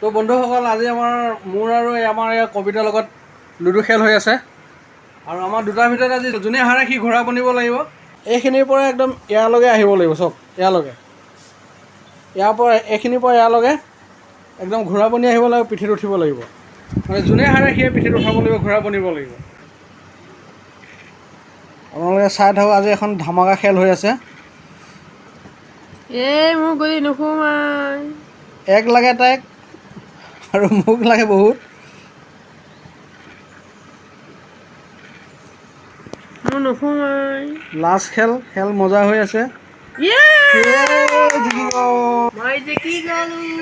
তো বন্ধুসকল আজি আমাৰ মোৰ আৰু আমাৰ এই কবিতাৰ লগত লুডু খেল হৈ আছে। আৰু আমাৰ দুটাৰ ভিতৰত আজি যোনে হাৰে সি ঘোঁৰা বনিব লাগিব। এইখিনিৰ পৰা একদম ইয়ালৈকে আহিব লাগিব চব ইয়ালৈকে। ইয়াৰ পৰা এইখিনিৰ পৰা ইয়ালৈকে একদম ঘোঁৰা বনি আহিব লাগিব পিঠিত উঠিব লাগিব। মানে যোনে হাৰে সিয়ে পিঠিত উঠাব লাগিব ঘোঁৰা বনিব লাগিব। আপোনালোকে চাই থাকক আজি এখন ধামাকা খেল হৈ আছে। এই মোৰ গলি নোসোমাই। এক লাগে তাইক আৰু মোক লাগে বহুত। মোৰ নোসোমাই। লাষ্ট খেল খেল মজা হৈ আছে। মই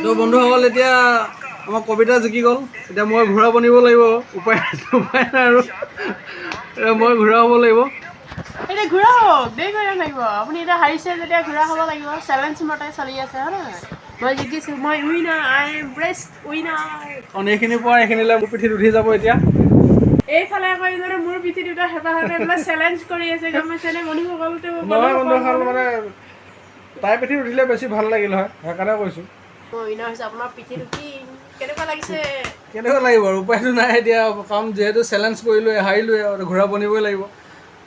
তো বন্ধুসকল এতিয়া আমাৰ কবিতা জিকি গ'ল। এতিয়া মই ঘোঁৰা বনিব লাগিব। উপায় উপায় নাই আৰু। মই ঘোঁৰা হ'ব লাগিব। ঘূৰা হওক দেৰি কৰিব লাগিব আপুনি এতিয়া হাৰিছে যেতিয়া ঘূৰা হ'ব লাগিব চেলেঞ্জ মতে চলি আছে হয় নহয়? মই জিকিছোঁ মই winner I am best winner কাৰণ এইখিনিৰ পৰা এইখিনিলৈ মোৰ পিঠিত উঠি যাব এতিয়া। এইফালে আকৌ ইজনে মোৰ পিঠিত দুটা হেঁপাহতে বোলে চেলেঞ্জ কৰি আছে গম পাইছেনে নহয় বন্ধুসকল মানে তাইৰ পিঠিত উঠিলে বেছি ভাল লাগিল হয় সেইকাৰণে কৈছোঁ। মই উইনাৰ হৈছে আপোনাৰ পিঠিত উঠিম কেনেকুৱা লাগিছে? কেনেকুৱা লাগিব আৰু উপায়টো নাই এতিয়া কাৰণ যিহেতু চেলেঞ্জ কৰিলোঁ হাৰিলোঁ আৰু ঘোঁৰা বনিবই লাগিব।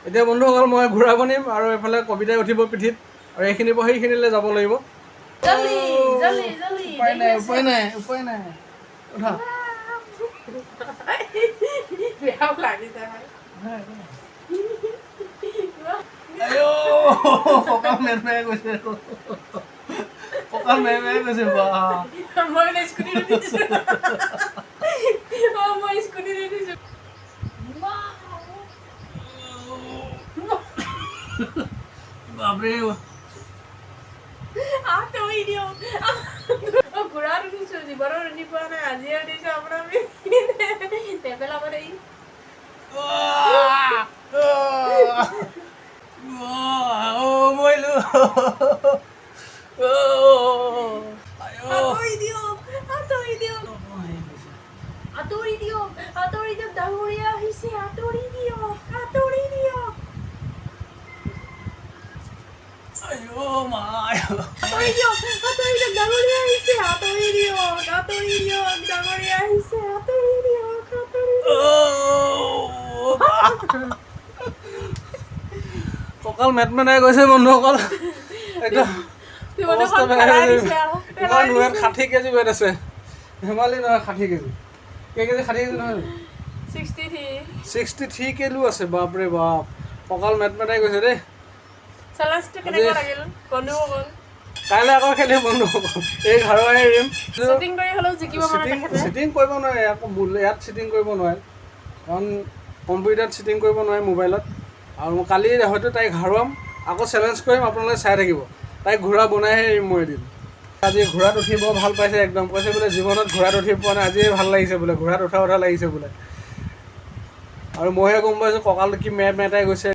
এতিয়া বন্ধুসকল মই ঘোঁৰা বনিম আৰু এইফালে কবিতাই উঠিব পিঠিত আৰু এইখিনিৰ পৰা সেইখিনিলৈ যাব লাগিব। জল্দি জল্দি জল্দি উপায় নাই উপায় নাই উপায় নাই। উঠা। বেয়াও লাগিছে হয় আইঅ, কঁকাল মেৰমেৰাই গৈছে। কঁকাল মেৰমেৰাই গৈছে বা বাপৰে আঁতৰি দিয়ক আঁতৰি দিয়ক ডাঙৰীয়া আহিছে আঁতৰি দিয়ক আঁতৰি 아유 마요 কঁকাল। মেট মেটাই গৈছে। বন্ধু অকল একদম ষাঠি কেজি বেট আছে। ধেমালি নহয় ষাঠি কেজি। কেই কেজি ষাঠি কেজি নহয় ছিক্সটি থ্ৰী। কেলো আছে বাপৰে বাপ। কঁকাল মেট মেটাই গৈছে দেই। কাইলৈ আকৌ খেলিম বন্ধুসকল এই ঘৰুৱাই পৰা চিটিং কৰিব নোৱাৰে। আকৌ ইয়াত চিটিং কৰিব নোৱাৰে। কাৰণ কম্পিউটাৰত চিটিং কৰিব নোৱাৰে মোবাইলত। আৰু মই কালি হয়তো তাইক হাৰুৱাম আকৌ চেলেঞ্জ কৰিম আপোনালোকে চাই থাকিব। তাইক ঘোঁৰা বনাইহে এৰিম মই এদিন। আজি ঘোঁৰাত উঠি বৰ ভালো পাইছে একদম। কৈছে বোলে জীৱনত ঘোঁৰাত উঠি পোৱা নাই। আজিয়ে ভালো লাগিছে বোলে। ঘোঁৰাত উঠা উঠা লাগিছে বোলে। আৰু মইহে গম পাইছোঁ কঁকালটো কি মেট মেটাই গৈছে।